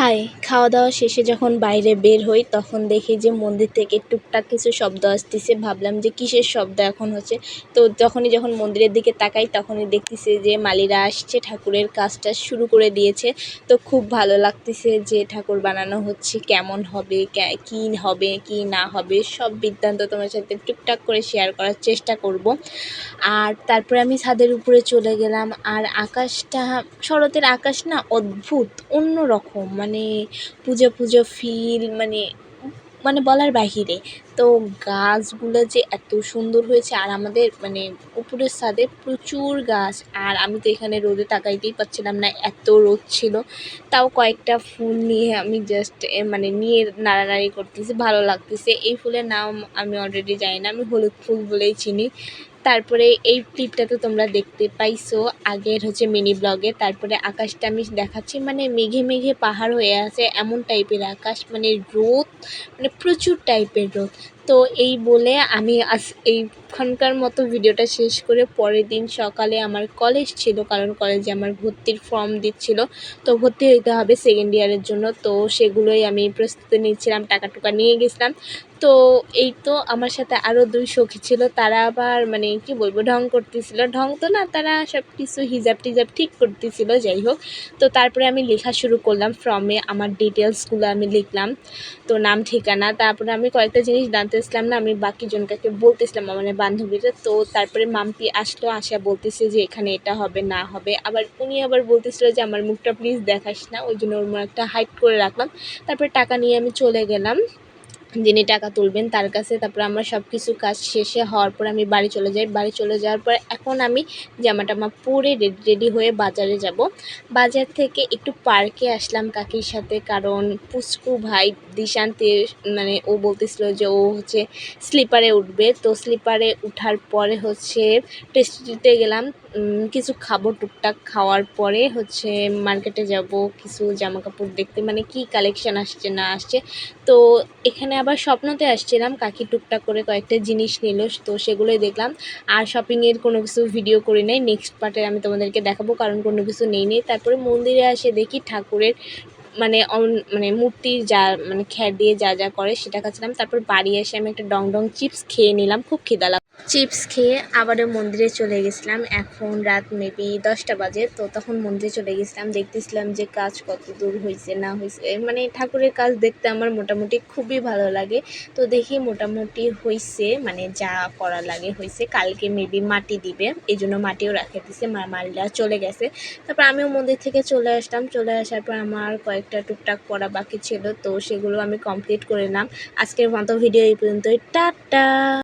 High খাওয়া দাওয়া শেষে যখন বাইরে বের হই, তখন দেখি যে মন্দির থেকে টুকটাক কিছু শব্দ আসতেছে। ভাবলাম যে কিসের শব্দ এখন হচ্ছে? তো যখনই যখন মন্দিরের দিকে তাকাই, তখনই দেখতেছি যে মালিরা আসছে, ঠাকুরের কাজটা শুরু করে দিয়েছে। তো খুব ভালো লাগতেছে যে ঠাকুর বানানো হচ্ছে, কেমন হবে, কে- কি হবে, কি না হবে, সব বৃত্তান্ত তোমার সাথে টুকটাক করে শেয়ার করার চেষ্টা করব। আর তারপরে আমি ছাদের উপরে চলে গেলাম, আর আকাশটা, শরতের আকাশ না অদ্ভুত অন্য রকম মানে পুজো পুজো ফিল মানে মানে বলার বাহিরে। তো গাছগুলো যে এত সুন্দর হয়েছে, আর আমাদের মানে উপরের ছাদে প্রচুর গাছ। আর আমি তো এখানে রোদে তাকাইতেই পাচ্ছিলাম না, এত রোদ ছিল। তাও কয়েকটা ফুল নিয়ে আমি জাস্ট মানে নিয়ে নাড়ানাড়ি করতেছি, ভালো লাগতেছে। এই ফুলের নাম আমি অলরেডি জানি না, আমি হলুদ ফুল বলেই চিনি। তারপরে এই ক্লিপটা তো তোমরা দেখতে পাইছো আগের হচ্ছে মিনি ব্লগে তারপরে আকাশটা আমি দেখাচ্ছি মানে মেঘে মেঘে পাহাড় হয়ে আছে, এমন টাইপের আকাশ মানে রোদ মানে প্রচুর টাইপের রোদ। তো এই বলে আমি আজ এইখানকার মতো ভিডিওটা শেষ করে পরের দিন সকালে আমার কলেজ ছিল, কারণ কলেজে আমার ভর্তির ফর্ম দিচ্ছিল। তো ভর্তি হইতে হবে সেকেন্ড ইয়ারের জন্য, তো সেগুলোই আমি প্রস্তুতি নিচ্ছিলাম টাকা টুকা নিয়ে গেছিলাম। তো এই তো আমার সাথে আরও দুই সখী ছিল, তারা আবার মানে কি বলব, ঢং করতেছিল। ঢং তো না, তারা সব কিছু হিজাব টিজাব ঠিক করতেছিল, যাই হোক। তো তারপরে আমি লেখা শুরু করলাম ফর্মে আমার ডিটেলসগুলো আমি লিখলাম। তো নাম, ঠিকানা, তারপরে আমি কয়েকটা জিনিস জানতেছিলাম না, আমি বাকি জনকাকে বলতেছিলাম, আমার মানে বান্ধবীরা। তো তারপরে মাম্পি আসলো, আসা বলতেছে যে এখানে এটা হবে, না হবে। আবার উনি আবার বলতেছিল যে আমার মুখটা প্লিজ দেখাস না, ওই জন্য ওর একটা হাইড করে রাখলাম। তারপরে টাকা নিয়ে আমি চলে গেলাম। যিনি টাকা তুলবেন তার কাছে, তারপর আমার সব কিছু কাজ শেষে হওয়ার পর আমি বাড়ি চলে যাই। বাড়ি চলে যাওয়ার পর এখন আমি জামা টামা পরে রেডি রেডি হয়ে বাজারে যাব। বাজার থেকে একটু পার্কে আসলাম কাকির সাথে, কারণ পুচকু ভাই দিশান্তে মানে ও বলতেছিল যে ও হচ্ছে স্লিপারে উঠবে। তো স্লিপারে উঠার পরে হচ্ছে টেস্টিতে গেলাম। কিছু খাব টুকটাক খাওয়ার পরে হচ্ছে মার্কেটে যাব, কিছু জামা কাপড় দেখতে মানে কি কালেকশন আসছে না আসছে। তো এখানে আবার স্বপ্নতে আসছিলাম, কাকি টুকটাক করে কয়েকটা জিনিস নিল, তো সেগুলোই দেখলাম। আর শপিংয়ের কোনো কিছু ভিডিও করি নাই নেক্সট পার্টে আমি তোমাদেরকে দেখাবো, কারণ কোনো কিছু নেই নেই। তারপরে মন্দিরে আসে দেখি ঠাকুরের মানে মানে মূর্তির যা মানে খ্যার দিয়ে যা যা করে সেটা খাচ্ছিলাম। তারপর বাড়ি এসে আমি একটা ডং ডং চিপস খেয়ে নিলাম, খুব খিদা চিপস খেয়ে আবারও মন্দিরে চলে গেছিলাম। এখন রাত মেবি দশটা বাজে, তো তখন মন্দিরে চলে গেছিলাম। দেখতেছিলাম যে কাজ কত দূর হয়েছে না হয়েছে মানে ঠাকুরের কাজ দেখতে আমার মোটামুটি খুবই ভালো লাগে। তো দেখি মোটামুটি হয়েছে মানে যা করা লাগে হয়েছে কালকে মেবি মাটি দিবে এই জন্য মাটিও রাখে দিছে। মা মালিরা চলে গেছে। তারপর আমিও মন্দির থেকে চলে আসলাম চলে আসার পর আমার কয়েকটা টুকটাক পড়া বাকি ছিল, তো সেগুলো আমি কমপ্লিট করে নিলাম। আজকের মতো ভিডিও এই পর্যন্তই। টাটা!